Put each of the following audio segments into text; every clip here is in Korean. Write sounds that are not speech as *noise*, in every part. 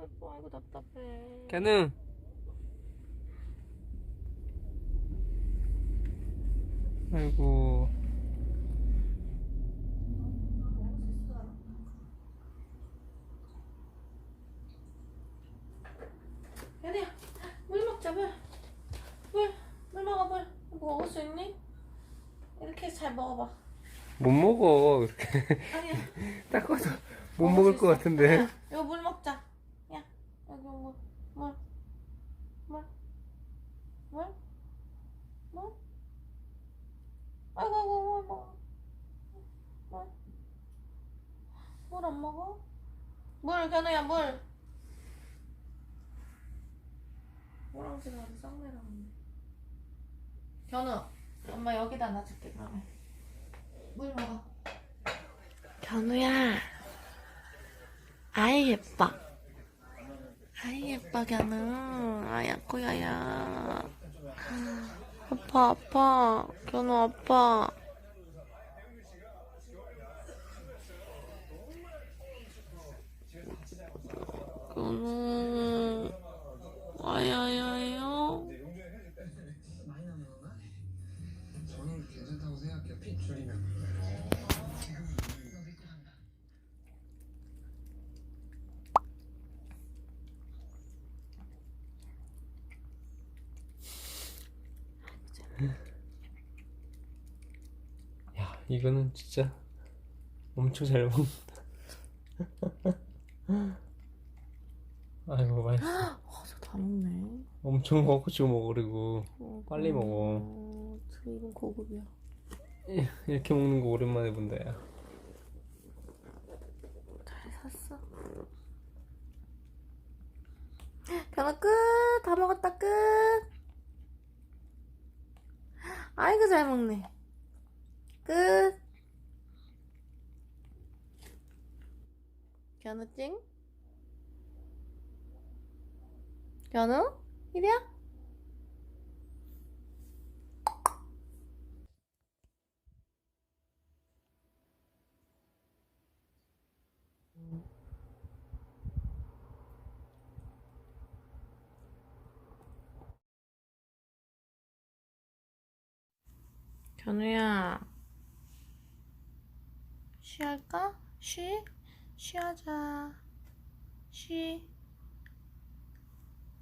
예뻐 아이고 답답해. 견우 아이고. 야리야 물 먹자 물물 물 먹어 물. 이거 먹을 수 있니? 이렇게 해서 잘 먹어봐. 못 먹어 그렇게. 아니야. *laughs* 닦아서 못 먹을 것 같은데. 이거 물 먹자 야 여기 물 물, 물, 물, 물. 아이고 아이고 물 먹어 물. 물 안 먹어? 물 견우야 물. 호랑이가 아주 쌍내라는데 견우 엄마 여기다 놔줄게 그러면. 물 먹어. 견우야. 아이 예뻐. 아이 예뻐 견우. 아야 코야야. 아파 아파. 견우 아파 견우 아야야요? 저는. 야 이거는 진짜 엄청 잘 먹는다 *laughs* 아이고 맛있어 어저 다 먹네 엄청 먹고 지금 먹어 그리고 어, 빨리 먹어. 어, 저 이건 고급이야 *laughs* 이렇게 먹는 거 오랜만에 본다 야 잘 샀어 변화 끝! 다 먹었다 끝! 아이고 잘 먹네 끝! 견우 찡? 견우? 이리야? 견우야 쉬할까? 쉬? 쉬하자 쉬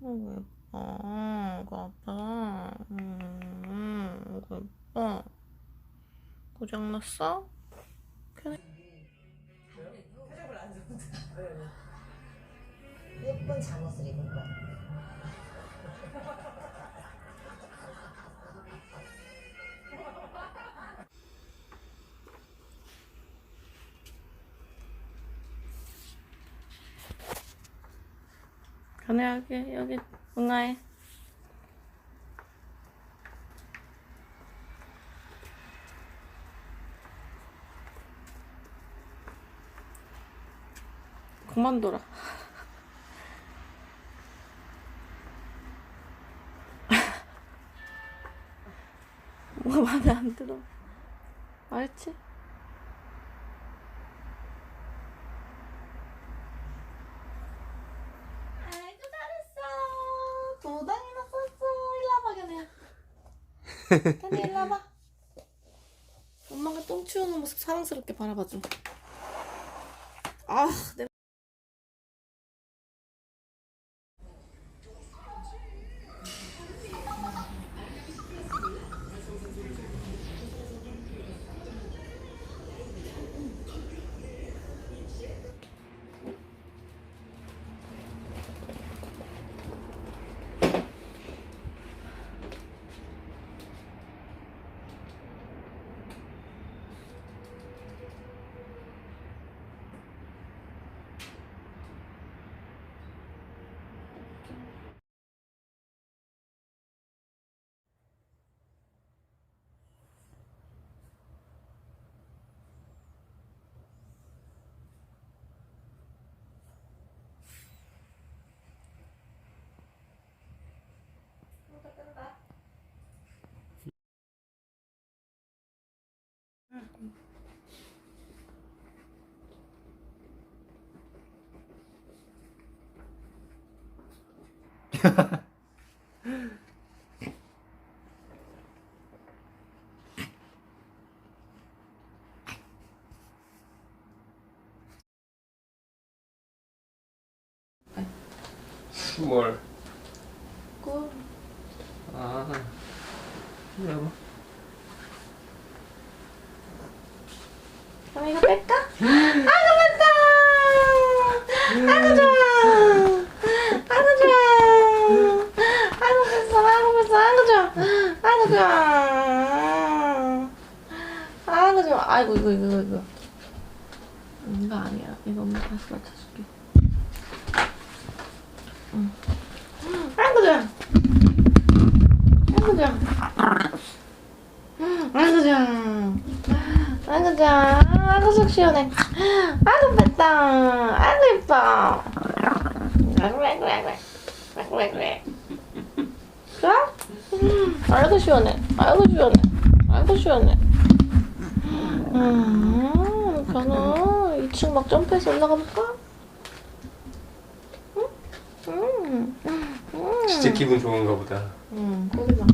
어이구 예뻐 이거 아빠 음 이거 예뻐 고장났어? 견우 예쁜 잠옷을 입은 거야. 여기 여기 응아해 그만둬라. *laughs* 뭐가 마음에 안 들어? 알지? 아이고 잘했어 도당이나 썼어 일로 와봐 일로 와봐. 엄마가 똥 치우는 모습 사랑스럽게 바라봐줘. 아 내... 뭘? 꿀. 아, 와봐. 그럼 이거 뺄까? 아 *laughs* 이고 뺐다! 아이고 좋아! 아이고 좋아! 아이고 뺐어 아이고 뺐어 아이고 좋아! 아이고 좋아! 아이고 이거 이거 이거 음, 이거 아니야. 이거 엄마 다시 맞춰줄게. 응. 아이고 좋아! 아이고 좋아! 아이고 속 시원해. 아이고 뺐다. 아이고 예뻐. 아이고 아이고 아이고. 아이고 아이고 좋아? 음, 아이고 시원해. 아이고 시원해. 아이고 시원해 음 저는 2층 막 점프해서 올라가 볼까? 응? 음, 음, 진짜 기분 좋은가 보다. 음, 거기 봐